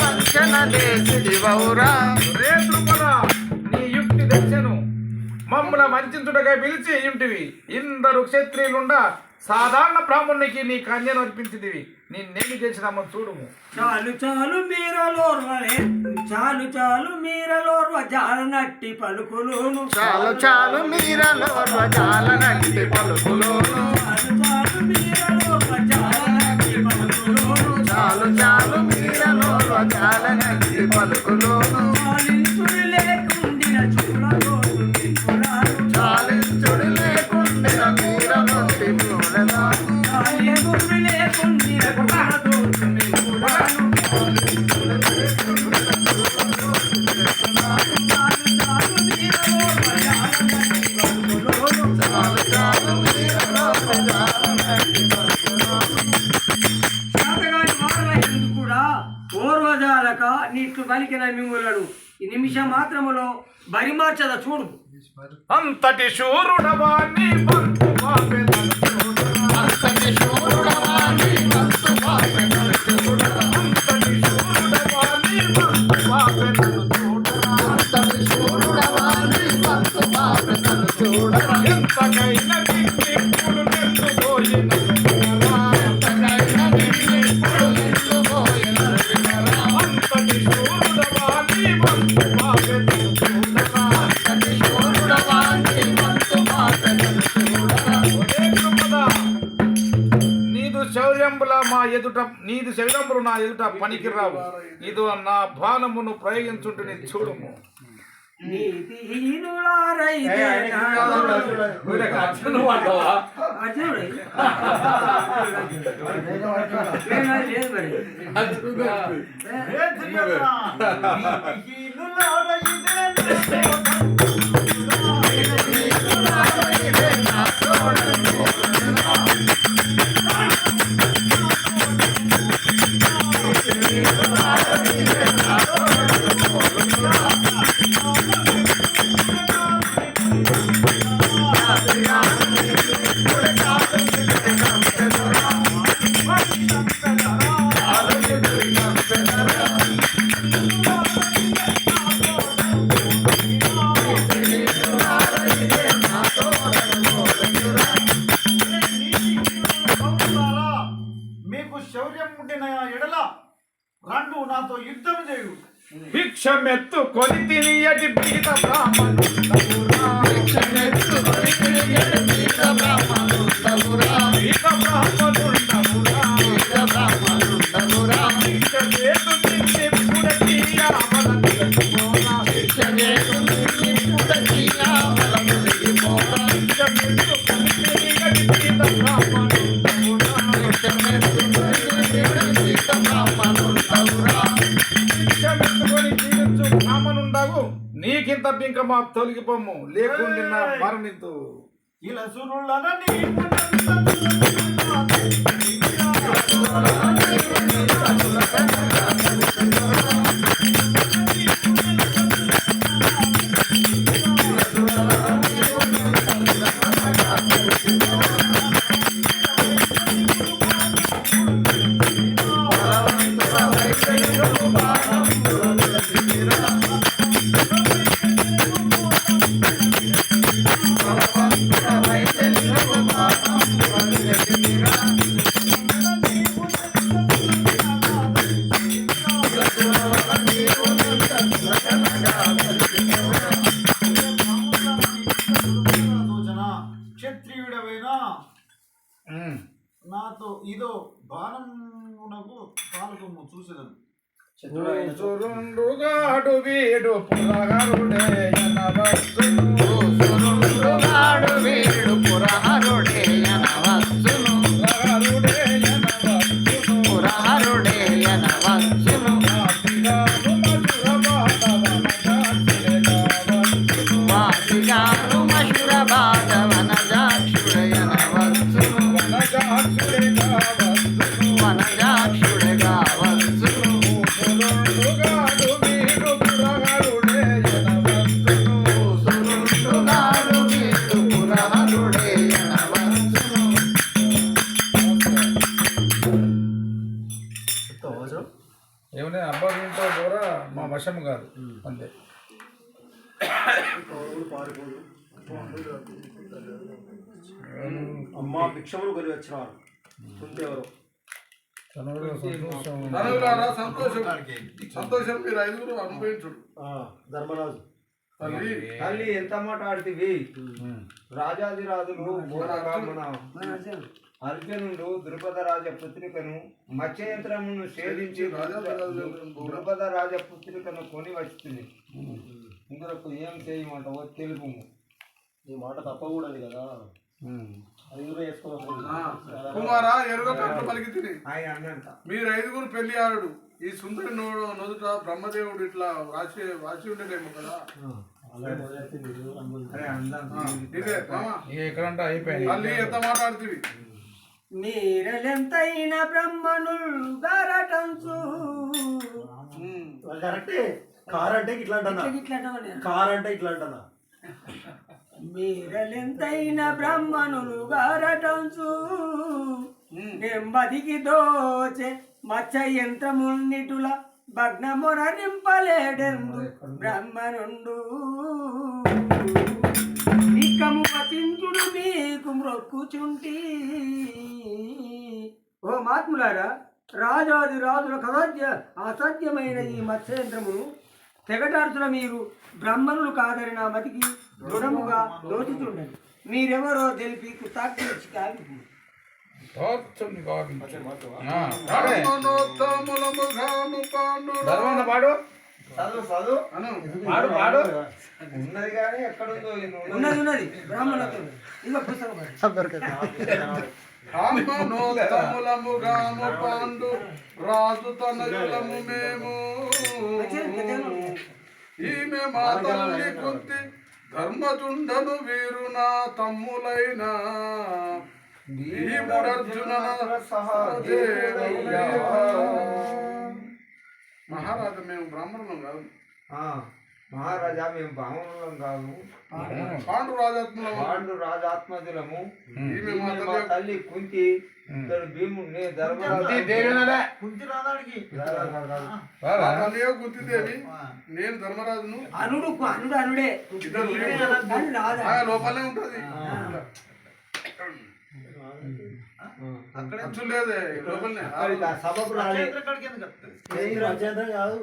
వంచన లేచిదివౌరా రే ద్రుపద నీ యుక్తి తెచ్చను. మమ్మల మంచుటగా పిలిచి ఇంటివి. ఇందరు క్షత్రియులుండ సాధారణ బ్రాహ్మణునికి నీ కన్యను అర్పించిందివి నిన్నేమి చేసినామో చూడుము. చాలు చాలు మీరలోర్వలే చాలు చాలు మీరలోర్వ జాల నట్టి పలుకులును. చాలు చాలు మీరలో జాల నట్టి పలుకులోను. చాలు చాలు మీరలో జాల పలుకులోను. పూర్వజాలక నీట్లు పలికిన మిమ్ములను ఈ నిమిషం మాత్రములో బరిమార్చద చూడు అంతటి శూరుడవా. అంతటి శూరుడవా ఎదుట నీదు శౌర్యంబులు నా ఎదుట పనికిరావు. ఇది నా బాణమును ప్రయోగించుంటుని చూడుము. అర్జునుడు భిక్షమెత్తు కొని తినియటి పీత బ్రాహ్మణు భిక్షమెత్తు కొని తినియటి పీత బ్రాహ్మణు భిక్షమెత్తుకొని జీవించు బ్రాహ్మణుండవు నీకింత బింకమా తొలగిపోము లేకుండా మరణితు. ఇలా సురులనని బాణమునకు పాల్గొమ్ము చూసేదను సురుండుగాడు వీడు పురగరుడే ఎనవచ్చును. వశం కాదు. అంతే. అమ్మ భిక్షములు కొని వచ్చినారు కుంతెవరు తనలో సంతోషం సంతోషం. సంతోషం మీరు ఐదుగురు అనుభవించుడు. ధర్మరాజు. తల్లి. తల్లి ఎంత మాట ఆడితివి? రాజాదిరాజులు బోధరామున అర్జునుడు ద్రుపద రాజ పుత్రికను మత్స్యయంత్రమును ఛేదించి ద్రుపద రాజ పుత్రికను కొని వచ్చింది ఇందులకు ఏం చేయమంటావో తెలుపు ఈ మాట తప్పకూడదు కదా. కుమార ఎరుగపట్ల పలికి తిని ఆయన అన్నంత మీరు ఐదుగురు పెళ్ళి ఆడు ఈ సుందరి నోడు నొదుట బ్రహ్మదేవుడు ఇట్లా రాసి రాసి ఉండేదేమో కదా. ఇదే తల్లి ఎంత మాట్లాడుతుంది? మీరెంతైన బ్రహ్మణులు గారటంచు. కరెక్టే. కార్ అంటే ఇట్లా అంటనా కార్ అంటే ఇట్లా అంటనా మీరెంతైన బ్రహ్మణులు గారటంచు నెమ్మదికి దోచే మత్స్య యంత్రమున్నిటుల భగ్నమున నింపలేడెందు బ్రహ్మనుండు. వచించుడు మీకు మ్రొక్కుచుంటి. ఓ మహాత్ములారా రాజాది రాజులకు అసాధ్య అసాధ్యమైన ఈ మత్స్యంత్రమును తెగటార్చుల మీరు బ్రహ్మణులు కాదని నా మతికి దృఢముగా దోచుచుండండి మీరెవరో తెలిపి కృతార్థి కాదు కాదు. పాడే. చదువు చదువు. పాడు పాడు. ఉన్నది కానీ. ఉన్నది ఇక పుస్తకం పాండు రాజు తనయులము మేము. ఈమె మా తల్లి కుంతి ధర్మచుండను వీరు నా తమ్ములైన. భీముడర్జున సహదేవులయ్యా. మహారాజు మేము బ్రాహ్మణులం కాదు. ఆ, మహారాజా మేము బ్రాహ్మణులం కాదు. పాండు రాజాత్మలం పాండు రాజాత్మజులము మా తల్లి కుంతి ధర్మరాజు నేను ధర్మరాజును. అనుడు అనుడు అనుడే. లోపలే ఉంటది. లేదే లోపలనే. సభకు వస్తుంది? రాజ్యాంగం కాదు.